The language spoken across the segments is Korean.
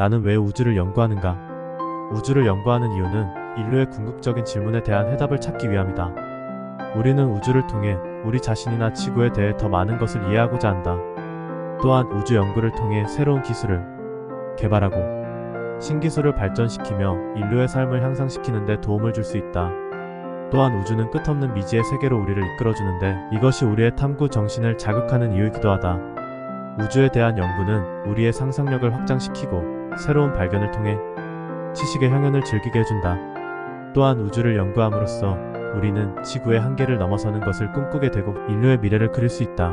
나는 왜 우주를 연구하는가? 우주를 연구하는 이유는 인류의 궁극적인 질문에 대한 해답을 찾기 위함이다. 우리는 우주를 통해 우리 자신이나 지구에 대해 더 많은 것을 이해하고자 한다. 또한 우주 연구를 통해 새로운 기술을 개발하고 신기술을 발전시키며 인류의 삶을 향상시키는 데 도움을 줄 수 있다. 또한 우주는 끝없는 미지의 세계로 우리를 이끌어주는데 이것이 우리의 탐구 정신을 자극하는 이유이기도 하다. 우주에 대한 연구는 우리의 상상력을 확장시키고 새로운 발견을 통해 지식의 향연을 즐기게 해준다. 또한 우주를 연구함으로써 우리는 지구의 한계를 넘어서는 것을 꿈꾸게 되고 인류의 미래를 그릴 수 있다.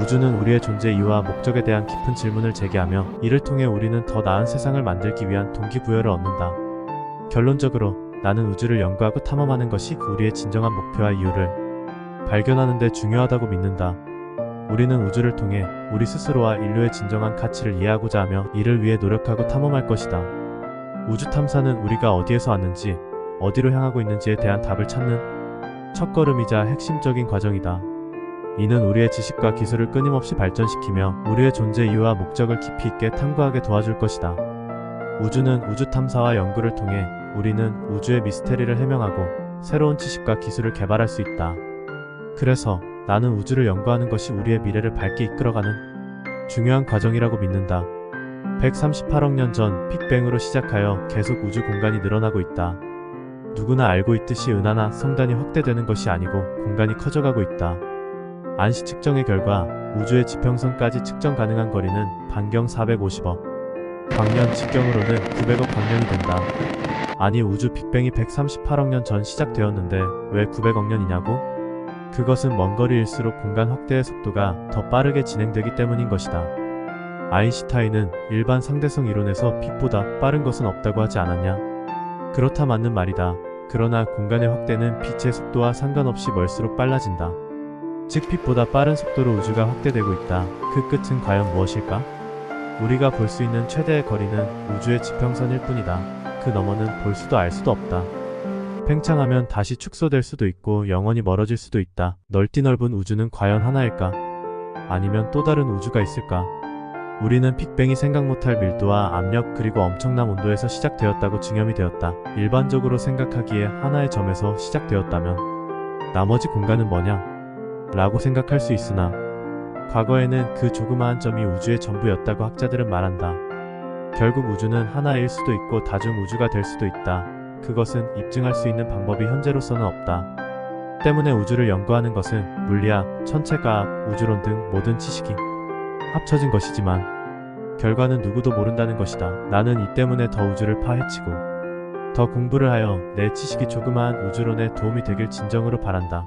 우주는 우리의 존재 이유와 목적에 대한 깊은 질문을 제기하며 이를 통해 우리는 더 나은 세상을 만들기 위한 동기부여를 얻는다. 결론적으로 나는 우주를 연구하고 탐험하는 것이 우리의 진정한 목표와 이유를 발견하는 데 중요하다고 믿는다. 우리는 우주를 통해 우리 스스로와 인류의 진정한 가치를 이해하고자 하며 이를 위해 노력하고 탐험할 것이다. 우주 탐사는 우리가 어디에서 왔는지, 어디로 향하고 있는지에 대한 답을 찾는 첫걸음이자 핵심적인 과정이다. 이는 우리의 지식과 기술을 끊임없이 발전시키며 우리의 존재 이유와 목적을 깊이 있게 탐구하게 도와줄 것이다. 우주는 우주 탐사와 연구를 통해 우리는 우주의 미스테리를 해명하고 새로운 지식과 기술을 개발할 수 있다. 그래서 나는 우주를 연구하는 것이 우리의 미래를 밝게 이끌어가는 중요한 과정이라고 믿는다. 138억 년 전 빅뱅으로 시작하여 계속 우주 공간이 늘어나고 있다. 누구나 알고 있듯이 은하나 성단이 확대되는 것이 아니고 공간이 커져가고 있다. 안시 측정의 결과 우주의 지평선까지 측정 가능한 거리는 반경 450억, 광년 직경으로는 900억 광년이 된다. 아니 우주 빅뱅이 138억 년 전 시작되었는데 왜 900억 년이냐고? 그것은 먼 거리일수록 공간 확대의 속도가 더 빠르게 진행되기 때문인 것이다. 아인슈타인은 일반 상대성 이론에서 빛보다 빠른 것은 없다고 하지 않았냐? 그렇다 맞는 말이다. 그러나 공간의 확대는 빛의 속도와 상관없이 멀수록 빨라진다. 즉 빛보다 빠른 속도로 우주가 확대되고 있다. 그 끝은 과연 무엇일까? 우리가 볼 수 있는 최대의 거리는 우주의 지평선일 뿐이다. 그 너머는 볼 수도 알 수도 없다. 팽창하면 다시 축소될 수도 있고 영원히 멀어질 수도 있다. 넓디 넓은 우주는 과연 하나일까? 아니면 또 다른 우주가 있을까? 우리는 빅뱅이 생각 못할 밀도와 압력 그리고 엄청난 온도에서 시작되었다고 증명이 되었다. 일반적으로 생각하기에 하나의 점에서 시작되었다면 나머지 공간은 뭐냐? 라고 생각할 수 있으나 과거에는 그 조그마한 점이 우주의 전부였다고 학자들은 말한다. 결국 우주는 하나일 수도 있고 다중 우주가 될 수도 있다. 그것은 입증할 수 있는 방법이 현재로서는 없다. 때문에 우주를 연구하는 것은 물리학, 천체과학, 우주론 등 모든 지식이 합쳐진 것이지만 결과는 누구도 모른다는 것이다. 나는 이 때문에 더 우주를 파헤치고 더 공부를 하여 내 지식이 조그마한 우주론에 도움이 되길 진정으로 바란다.